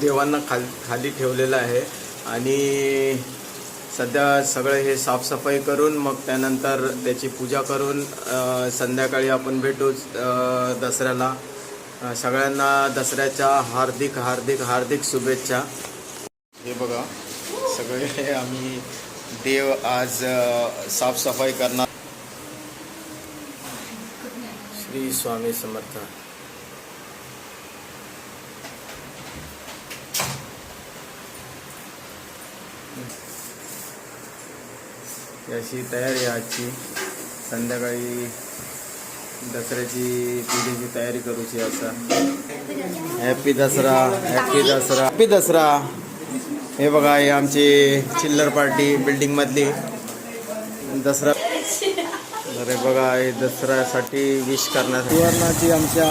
देवांना खाल खाली ठेवलेलं आहे. आणि सध्या सगळं हे साफसफाई करून मग त्यानंतर त्याची पूजा करून संध्याकाळी आपण भेटू दसऱ्याला. सगळ्यांना दसऱ्याच्या हार्दिक हार्दिक हार्दिक शुभेच्छा. हे बघा सगळे आम्ही देव आज साफसफाई करणार. श्री स्वामी समर्थ. याची तयारी आहे आजची. संध्याकाळी दसऱ्याची पूजेची तयारी करूची आता. Happy Dussehra happy Dussehra. Happy Dussehra. हे बघा हे आमची चिल्लर पार्टी बिल्डिंग मधली. दसरा. अरे बघा हे दसऱ्यासाठी विश करण्यासाठी सुवर्णाची आमच्या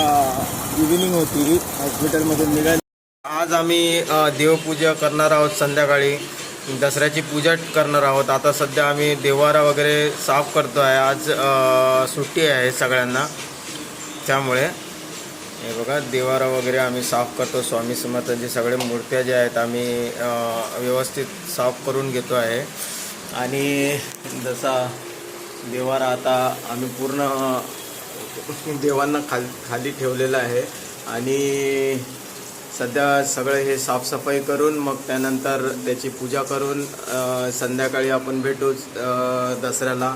इव्हिनिंग होती. हॉस्पिटलमधून निघाली. आज आम्ही देवपूजा करणार आहोत संध्याकाळी. दसऱ्याची पूजा करणार आहोत. आता सध्या आम्ही देवारा वगैरे साफ करतो आहे आज सुट्टी आहे सगळ्यांना. त्यामुळे हे बघा देवारा वगैरे आम्ही साफ करतो. स्वामी समर्थांची सगळे मूर्त्या ज्या आहेत आम्ही व्यवस्थित साफ करून घेतो आहे. आणि जसा देवारा आता आम्ही पूर्ण देवांना खाल खाली ठेवलेलं आहे. आणि सध्या सगळं हे साफसफाई करून मग त्यानंतर त्याची पूजा करून संध्याकाळी आपण भेटू दसऱ्याला.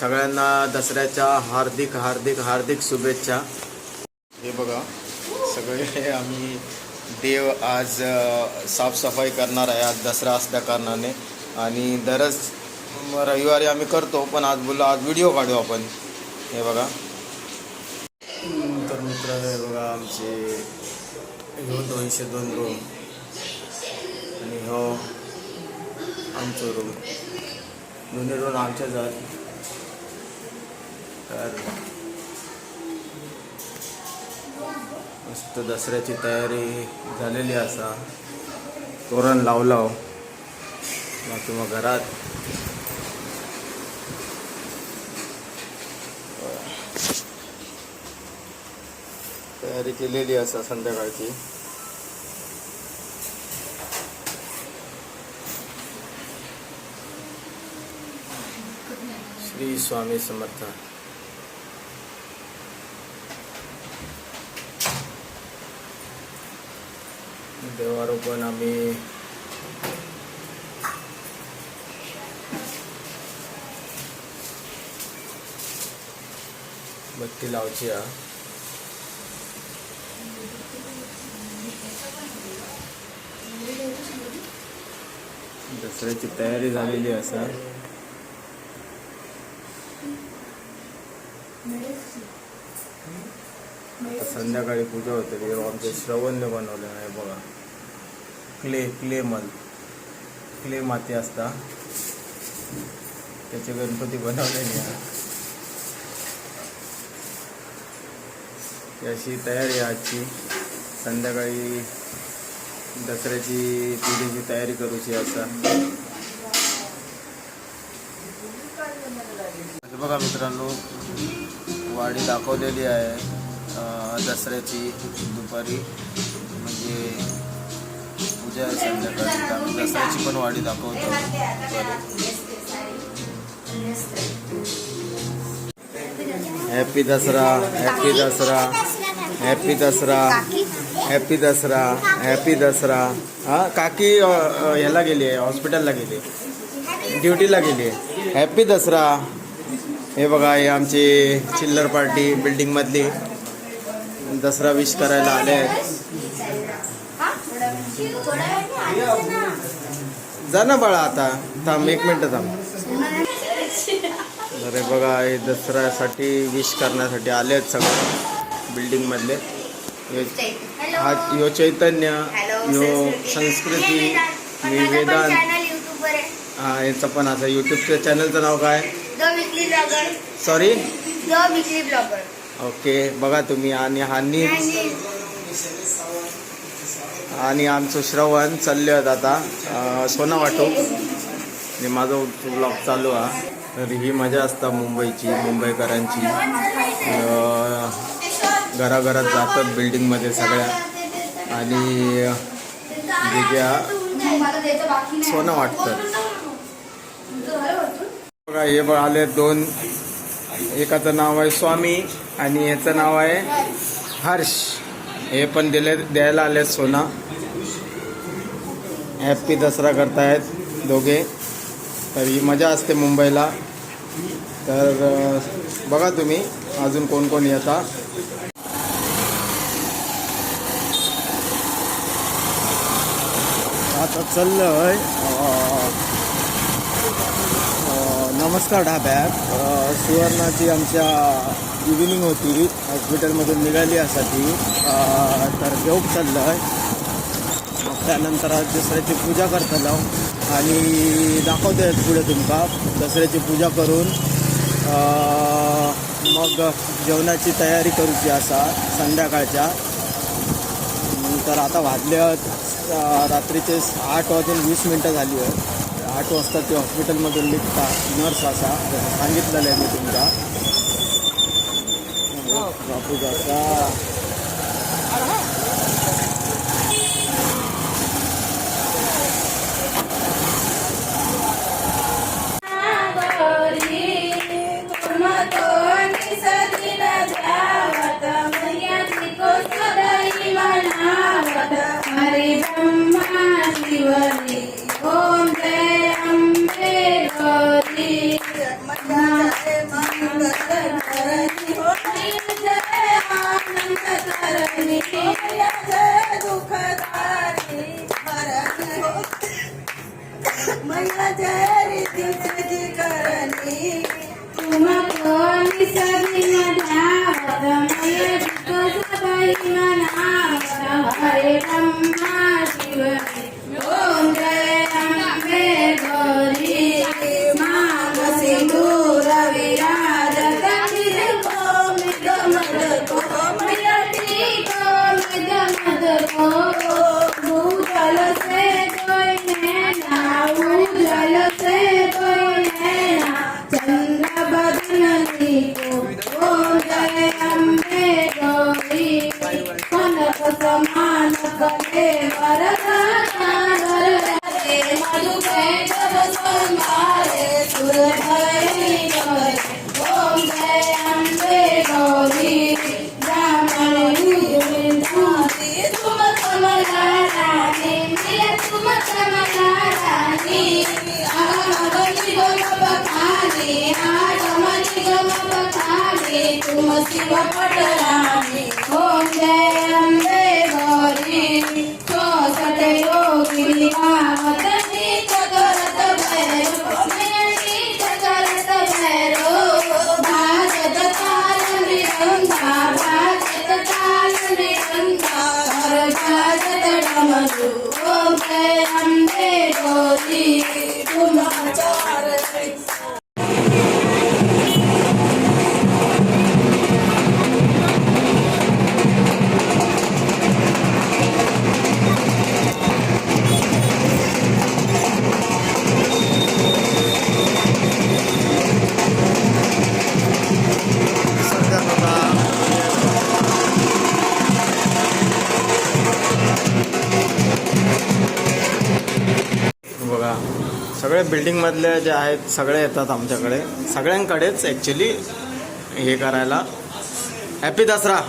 सगळ्यांना दसऱ्याच्या हार्दिक हार्दिक हार्दिक शुभेच्छा. हे बघा सगळे आम्ही देव आज साफसफाई करणार आहे आज दसरा असल्या कारणाने. आणि दरच रविवारी आम्ही करतो पण आज बोललो आज व्हिडिओ काढू आपण. हे बघा. तर मित्र हे बघा आमचे ह्यो दोनशे दोन रूम आणि ह्यो आमचं रूम दोन्ही रूम आमच्याच आहेत. तर मस्त दसऱ्याची तयारी झालेली असा तोरण लावलाव बाकी मग घरात तयारी केलेली असा संध्याकाळची. श्री स्वामी समर्थ. देवारोपण आम्ही बत्ती लावची हा तयारी झालेली असा. आता संध्याकाळी पूजा होते आमचे श्रवण बनवले आहे बघा. क्ले क्ले मल क्ले माती असता. त्याचे गणपती बनवले नाही याची तयारी आजची. संध्याकाळी दसऱ्याची पूजेची तयारी करूची असा आता. बघा वाडी दाखवलेली आहे. दसऱ्याची दुपारी. म्हणजे पूजा आहे संध्याकाळी दसऱ्याची पण वाडी दाखवतो. Happy Dussehra happy Dussehra happy Dussehra happy Dussehra happy Dussehra. हा काकी ह्याला गेली आहे हॉस्पिटलला गेली आहे. ड्युटीला गेली आहे. हॅपी दसरा. हे बघा हे आमची चिल्लर पार्टी बिल्डिंगमधली दसरा विश करायला आले आहेत. जा ना बाळा आता. थांब एक मिनटं थांब. अरे बघा हे दसऱ्यासाठी विश करण्यासाठी आले आहेत सगळे बिल्डिंगमधले हे- हा ह्यो चैतन्य ह्यो संस्कृती. वेदांत. हा याचं पण असं यूट्यूबच्या चॅनलचं नाव काय? सॉरी ओके बघा तुम्ही आणि हानी आणि आमचं श्रवण चालले आहेत आता. सोना वाटो. आणि माझा ब्लॉग चालू आहे तर ही मजा असता मुंबईची मुंबईकरांची. घराघरात जातात बिल्डिंगमध्ये सगळ्या. आणि सोनं वाटतं? बघा हे बघ आले दोन. एकाचं नाव आहे स्वामी आणि याचं नाव आहे हर्ष. हे पण दिले द्यायला आले सोना. हॅप्पी दसरा करतायत दोघे. तर ही मजा असते मुंबईला. तर बघा तुम्ही अजून कोण कोण येता. आता चाललंय. नमस्कार ढाब्यात. सुवर्णाची आमच्या इव्हिनिंग होती हॉस्पिटलमधून निघाली यासाठी. ती तर घेऊन चाललं आहे त्यानंतर आज दसऱ्याची पूजा करतलो. आणि दाखवतो आहेत पुढे तुमका. दसऱ्याची पूजा करून मग जेवणाची तयारी करूची असा संध्याकाळच्या. तर आता वाजले रात्रीचे आठ वाजून वीस मिनटं झाली आहेत. आठ वाजता ते हॉस्पिटलमधून निघता नर्स असा जसं सांगितलेलं आहे मी तुमचा बापू असा तुम शिव पटरानी ओम जय अम्बे गौरी चौसठ योगिनी आवतनी चकरत भैरो मेरी चकरत भैरो भाजत ताल मृगंधा भाजत ताल मृगंधा हर भाजत डमरू. ओम जय अम्बे गौरी सगळ्या बिल्डिंगमधल्या जे आहेत सगळे येतात आमच्याकडे. सगळ्यांकडेच ॲक्च्युली हे करायला. हॅपी दसरा!